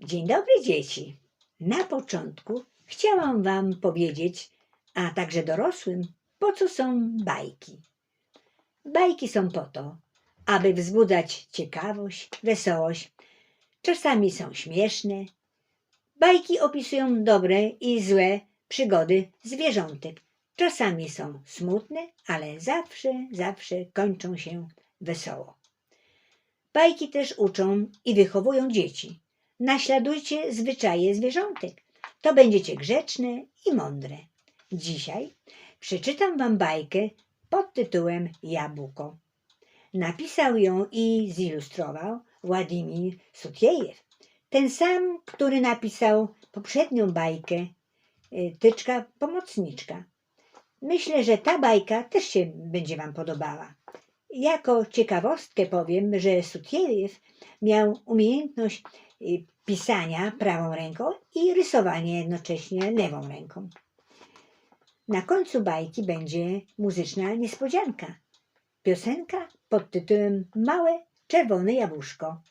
Dzień dobry, dzieci. Na początku chciałam Wam powiedzieć, a także dorosłym, po co są bajki. Bajki są po to, aby wzbudzać ciekawość, wesołość. Czasami są śmieszne. Bajki opisują dobre i złe przygody zwierzątek. Czasami są smutne, ale zawsze, zawsze kończą się wesoło. Bajki też uczą i wychowują dzieci. Naśladujcie zwyczaje zwierzątek. To będziecie grzeczne i mądre. Dzisiaj przeczytam Wam bajkę pod tytułem Jabłko. Napisał ją i zilustrował Władimir Sutiejew. Ten sam, który napisał poprzednią bajkę y, Tyczka Pomocniczka. Myślę, że ta bajka też się będzie Wam podobała. Jako ciekawostkę powiem, że Sutiejew miał umiejętność pisania prawą ręką i rysowania jednocześnie lewą ręką. Na końcu bajki będzie muzyczna niespodzianka. Piosenka pod tytułem Małe czerwone jabłuszko,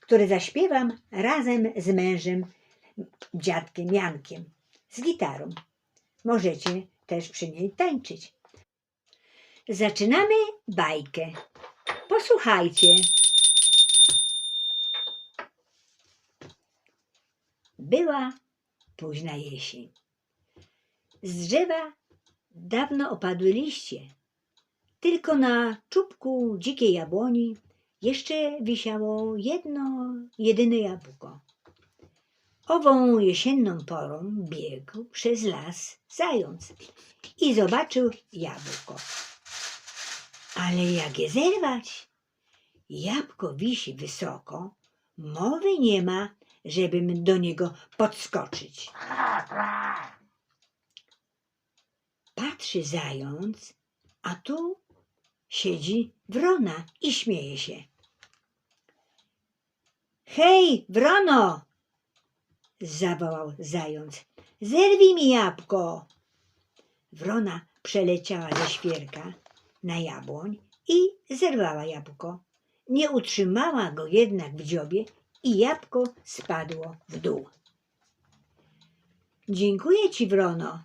które zaśpiewam razem z mężem, dziadkiem Jankiem, z gitarą. Możecie też przy niej tańczyć. Zaczynamy bajkę. Posłuchajcie. Była późna jesień. Z drzewa dawno opadły liście. Tylko na czubku dzikiej jabłoni jeszcze wisiało jedno, jedyne jabłko. Ową jesienną porą biegł przez las zając i zobaczył jabłko. Ale jak je zerwać? Jabłko wisi wysoko, mowy nie ma, żebym do niego podskoczyć. Patrzy zając, a tu siedzi wrona i śmieje się. Hej, wrono! zawołał zając. Zerwij mi jabłko! Wrona przeleciała ze świerka na jabłoń i zerwała jabłko. Nie utrzymała go jednak w dziobie i jabłko spadło w dół. Dziękuję ci, wrono,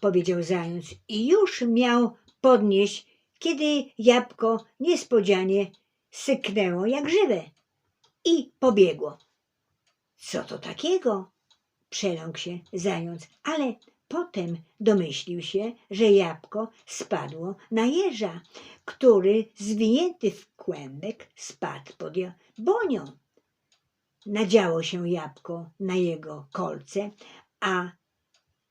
powiedział zając i już miał podnieść, kiedy jabłko niespodzianie syknęło jak żywe i pobiegło. Co to takiego? Przeląkł się zając, ale potem domyślił się, że jabłko spadło na jeża, który zwinięty w kłębek spadł pod jabłonią. Nadziało się jabłko na jego kolce, a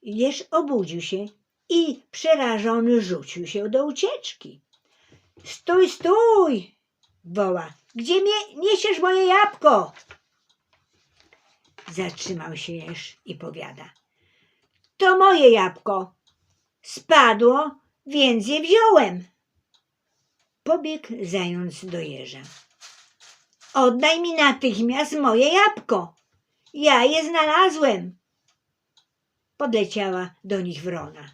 jeż obudził się i przerażony rzucił się do ucieczki. Stój, stój! woła. Gdzie mnie niesiesz moje jabłko? Zatrzymał się jeż i powiada. To moje jabłko. Spadło, więc je wziąłem. Pobiegł zając do jeża. Oddaj mi natychmiast moje jabłko. Ja je znalazłem. Podleciała do nich wrona.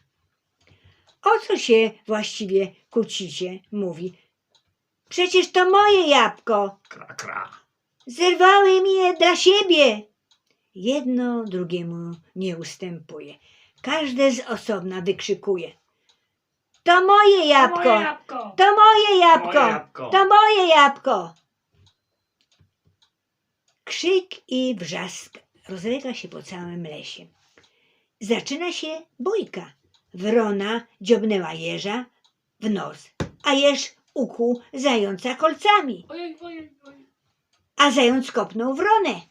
O co się właściwie kłócicie? Mówi. Przecież to moje jabłko. Kra, kra. Zerwałem je dla siebie. Jedno drugiemu nie ustępuje. Każde z osobna wykrzykuje. To moje jabłko! Moje jabłko. To moje jabłko! Moje jabłko. To moje jabłko! Krzyk i wrzask rozlega się po całym lesie. Zaczyna się bójka. Wrona dziobnęła jeża w nos, a jeż ukuł zająca kolcami, Ojej, ojej, ojej. a zając kopnął wronę.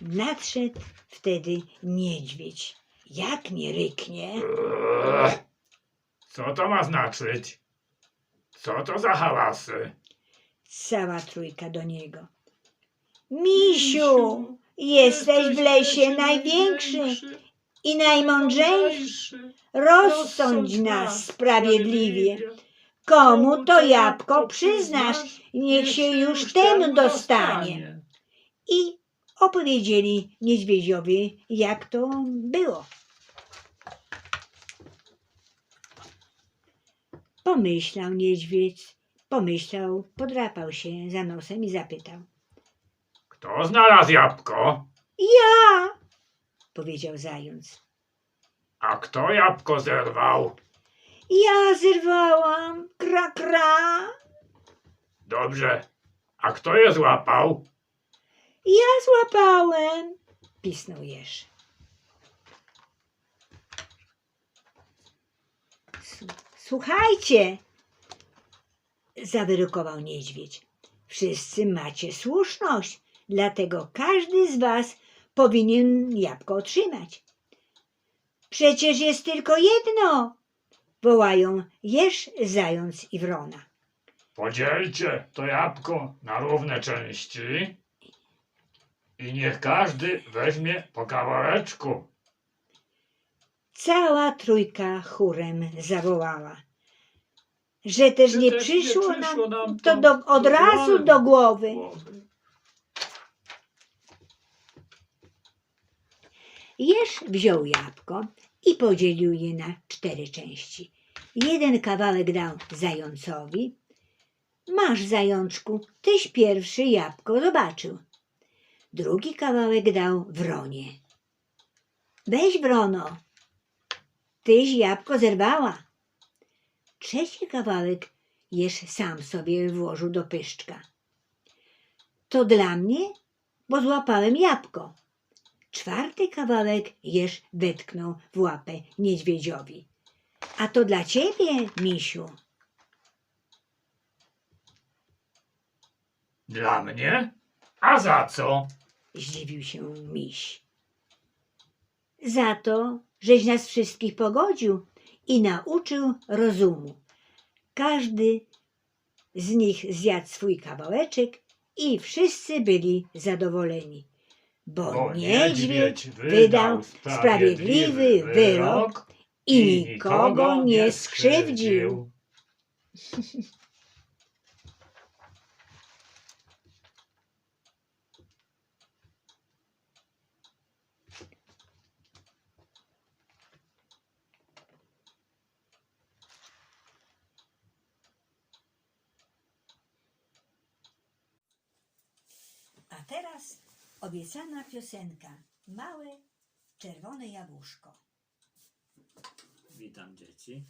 Nadszedł wtedy niedźwiedź. Jak nie ryknie, Eee, Co to ma znaczyć? Co to za hałasy? cała trójka do niego. Misiu, jesteś w lesie największy i najmądrzejszy. Rozsądź nas sprawiedliwie. Komu to jabłko przyznasz, niech się już ten dostanie. I opowiedzieli niedźwiedziowi, jak to było. Pomyślał niedźwiedź Pomyślał, podrapał się za nosem i zapytał. Kto znalazł jabłko? Ja! powiedział zając. A kto jabłko zerwał? Ja zerwałam, kra, kra. Dobrze. A kto je złapał? Ja złapałem, pisnął jeż. Słuchajcie, zawyrokował niedźwiedź. Wszyscy macie słuszność, dlatego każdy z was powinien jabłko otrzymać. Przecież jest tylko jedno, wołają jeż, zając i wrona. Podzielcie to jabłko na równe części i niech każdy weźmie po kawałeczku. Cała trójka chórem zawołała. Że też nie też przyszło, nie przyszło nam nam to to do, od do razu głowy. do głowy. Jeż wziął jabłko i podzielił je na cztery części. Jeden kawałek dał zającowi. Masz, zajączku, tyś pierwszy jabłko zobaczył. Drugi kawałek dał wronie. Weź, wrono, tyś jabłko zerwała. Trzeci kawałek jeż sam sobie włożył do pyszczka. To dla mnie, bo złapałem jabłko. Czwarty kawałek jeż wetknął w łapę niedźwiedziowi. A to dla ciebie, misiu. Dla mnie? A za co? Zdziwił się miś. Za to, żeś nas wszystkich pogodził i nauczył rozumu. Każdy z nich zjadł swój kawałeczek i wszyscy byli zadowoleni. Bo, Bo niedźwiedź wydał sprawiedliwy wyrok i nikogo nie skrzywdził. A teraz obiecana piosenka. Małe czerwone jabłuszko. Witam dzieci.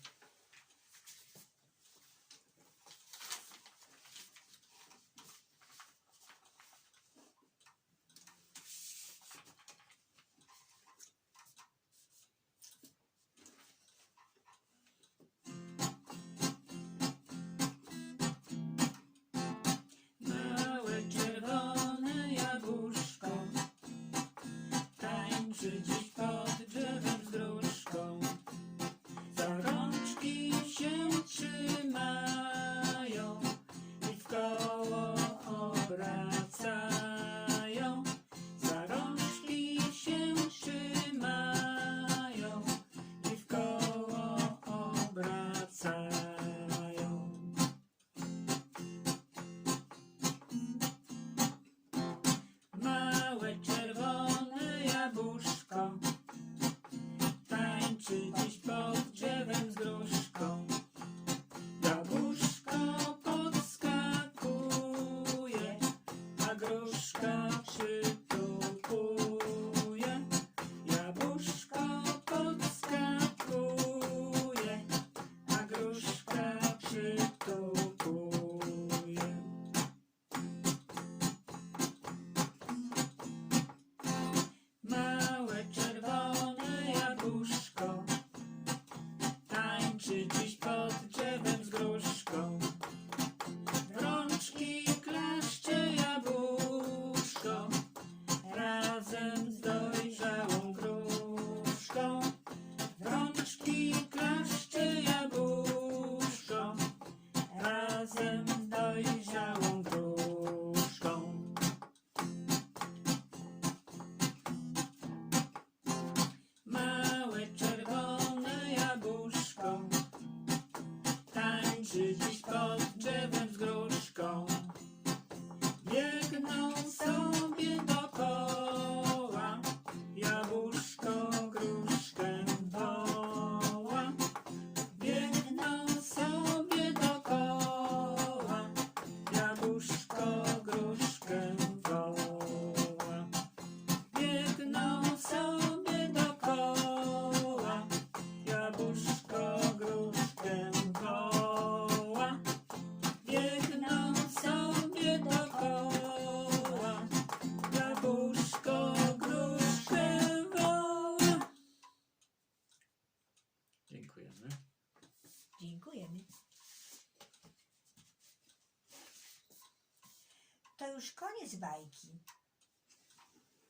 Już koniec bajki.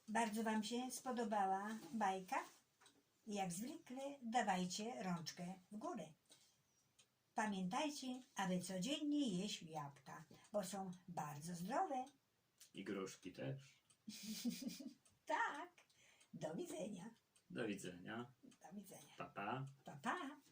Bardzo Wam się spodobała bajka? Jak zwykle dawajcie rączkę w górę. Pamiętajcie, aby codziennie jeść jabłka, bo są bardzo zdrowe. I gruszki też. Tak. Do widzenia. Do widzenia. Do widzenia. Pa, pa. Pa, pa.